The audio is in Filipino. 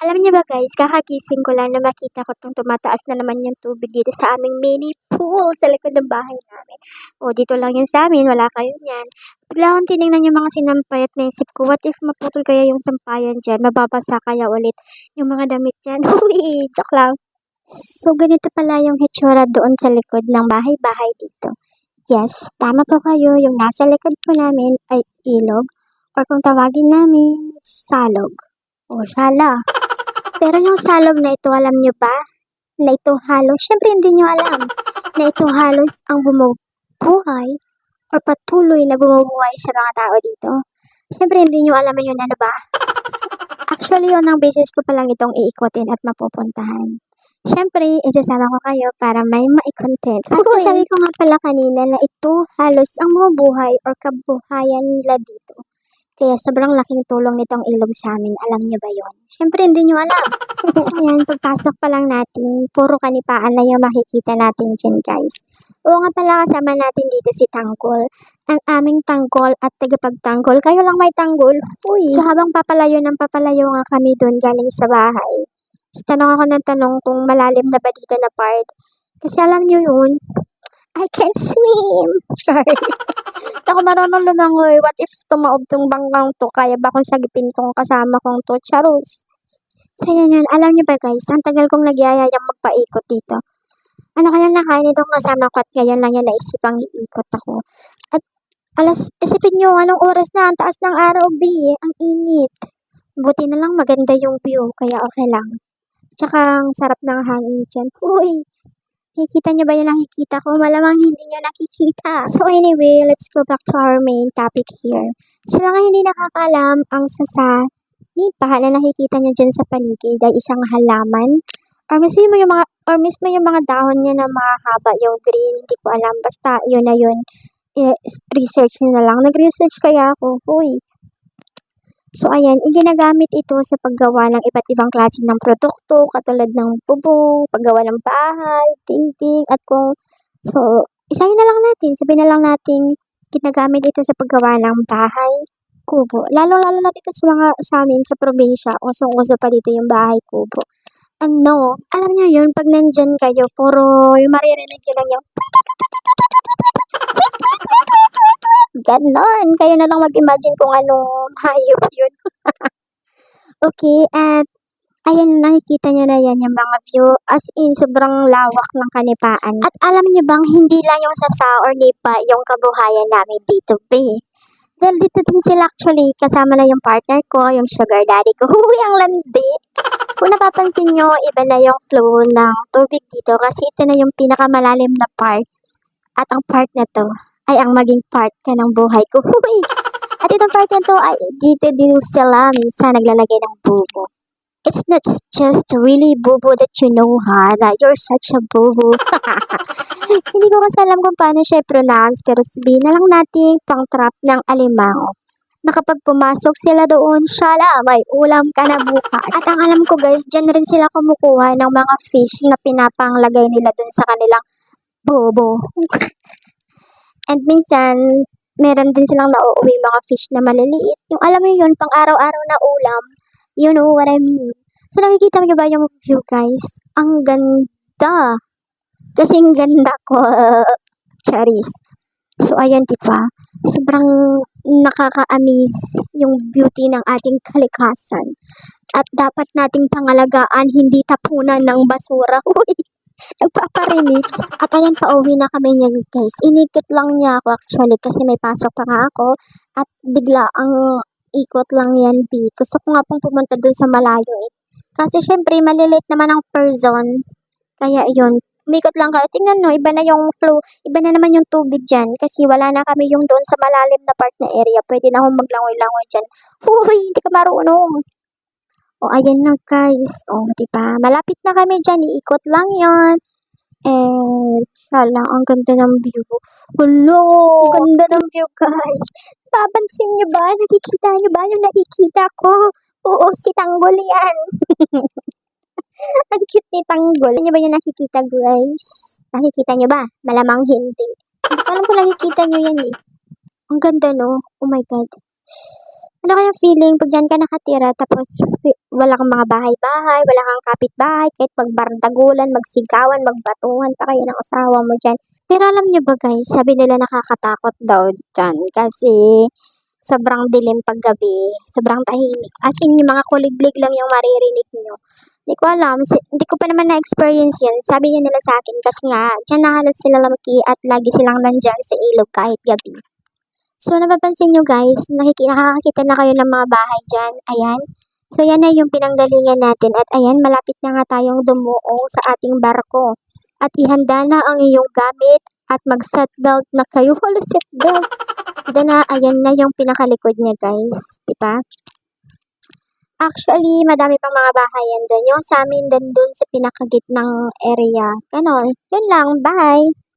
Alam niyo ba guys, kakagising ko lang na makita ko itong tumataas na naman yung tubig dito sa aming mini pool sa likod ng bahay namin. O, dito lang yun sa amin, wala kayo niyan. Bigla akong tinignan yung mga sinampay at naisip ko, what if maputol kaya yung sampayan dyan? Mababasa kaya ulit yung mga damit dyan? Uy, joke lang. So, ganito pala yung hitsura doon sa likod ng bahay-bahay dito. Yes, tama po kayo. Yung nasa likod po namin ay ilog or kung tawagin namin, salog. O, sala. Pero yung salog na ito, alam nyo ba? Na ito halos, syempre hindi nyo alam, na ito halos ang bumubuhay or patuloy na bumubuhay sa mga tao dito. Syempre hindi nyo alam yun, ano ba? Actually, yun ang basis ko pa lang itong iikotin at mapupuntahan. Syempre, isasama ko kayo para may mai-content. At kung sabi ko nga pala kanina na ito halos ang mga buhay or kabuhayan nila dito. Kaya sobrang laking tulong nitong ilog sa amin. Alam nyo ba yon? Syempre, hindi nyo alam. so, yan, pagpasok pa lang natin, puro kanipaan na yung makikita natin dyan, guys. Oo nga pala, kasama natin dito si Tanggol. Ang aming tanggol at tagapagtanggol. Kayo lang may tanggol. Uy. So, habang papalayo ng papalayo nga kami doon galing sa bahay, tanong ako ng tanong kung malalim na ba dito na part. Kasi alam nyo yun, I can swim. Sorry. Hindi ako marunong lumangoy. What if tumaob tong bangkang to? Kaya ba akong sagipin tong kasama kong to? Charus. So yan. Alam nyo ba guys, ang tagal kong nagyayayang magpaikot dito. Ano kaya nakain itong kasama ko at ngayon lang yan naisipang iikot ako. At alas, isipin nyo, anong oras na? Ang taas ng araw, B. Ang init. Buti na lang maganda yung view, kaya okay lang. Tsaka ang sarap ng hangin dyan. Uy, nakikita nyo ba yung nakikita ko? Malamang hindi nyo nakikita. So anyway, let's go back to our main topic here. Sa mga hindi nakakalam, ang sasa nipa na nakikita nyo dyan sa paligid ay isang halaman. Or mismo yung mga, or mismo yung mga dahon niya na mahaba, yung green, hindi ko alam. Basta yun na yun. Eh, research nyo na lang. Nag-research kaya ako. Uy, So ayan, iginagamit ito sa paggawa ng iba't ibang klase ng produkto katulad ng bubong, paggawa ng bahay, tingting, at kung so isahin na lang natin, sabihin na lang natin ginagamit ito sa paggawa ng bahay, kubo. Lalo-lalo na dito sa mga sa amin sa probinsya, usong-uso pa dito yung bahay kubo. Ano, alam niyo yun, pag nandyan kayo, puro yung maririnig nyo lang yung Ganon. Kayo na lang mag-imagine kung anong hayop yun. okay, at ayan, nakikita nyo na yan yung mga view. As in, sobrang lawak ng kanipaan. At alam nyo bang, hindi lang yung sasa or nipa yung kabuhayan namin dito, be. Dahil dito din sila actually, kasama na yung partner ko, yung sugar daddy ko. Huy, ang landi. Kung napapansin nyo, iba na yung flow ng tubig dito kasi ito na yung pinakamalalim na part. At ang part na to ay ang maging part ka ng buhay ko. At itong part na to ay dito din sila minsan naglalagay ng bubo. It's not just really bubo that you know ha, that you're such a bubo. Hindi ko kasi alam kung paano siya pronounce pero sabihin na lang natin pang trap ng alimango na pumasok sila doon, shala, may ulam ka na bukas. At ang alam ko guys, dyan rin sila kumukuha ng mga fish na pinapanglagay nila doon sa kanilang bobo. And minsan, meron din silang nauuwi mga fish na maliliit. Yung alam mo yun, pang araw-araw na ulam. You know what I mean. So nakikita niyo ba yung view guys? Ang ganda. Kasing ganda ko. Charis. So ayan diba? Sobrang nakaka-amaze yung beauty ng ating kalikasan. At dapat nating pangalagaan, hindi tapunan ng basura. Nagpaparinig. At ayan, pauwi na kami niyan, guys. Inikot lang niya ako actually kasi may pasok pa nga ako. At bigla ang ikot lang yan, B. Gusto ko nga pong pumunta dun sa malayo eh. Kasi syempre, malilit naman ang person. Kaya yun, umikot lang kayo. Tingnan nyo, iba na yung flow, iba na naman yung tubig dyan. Kasi wala na kami yung doon sa malalim na part na area. Pwede na akong maglangoy-langoy dyan. Huy, hindi ka marunong. O, ayan na guys. O, di ba? Malapit na kami dyan. Iikot lang yon And, shala, ang ganda ng view. Hello! Ang ganda ng view, guys. Papansin nyo ba? Nakikita nyo ba yung nakikita ko? Oo, si Tanggol yan. ang cute ni Tanggol. Ano ba yung nakikita, guys? Nakikita nyo ba? Malamang hindi. Ko alam kung nakikita nyo yan eh. Ang ganda, no? Oh my God. Ano kaya feeling pag diyan ka nakatira tapos wala kang mga bahay-bahay, wala kang kapitbahay, kahit magbardagulan, magsigawan, magbatuhan pa kayo ng asawa mo diyan. Pero alam niyo ba guys, sabi nila nakakatakot daw diyan kasi sobrang dilim pag gabi, sobrang tahimik. As in, yung mga kuliglig lang yung maririnig niyo. Hindi ko alam, hindi ko pa naman na-experience yun. Sabi niya nila sa akin kasi nga diyan na halos sila lumaki at lagi silang nandiyan sa ilog kahit gabi. So, napapansin niyo guys, nakiki nakakakita na kayo ng mga bahay diyan, ayan. So, yan na yung pinanggalingan natin at ayan, malapit na nga tayong dumuong sa ating barko. At ihanda na ang iyong gamit at mag-seatbelt na kayo. Hala, seatbelt! Ito na, ayan na yung pinakalikod niya guys, 'di ba? Actually, madami pang mga bahayan do'n. Yung sa'min din do'n sa pinakagitnang area, gano'n. Yun lang, bye!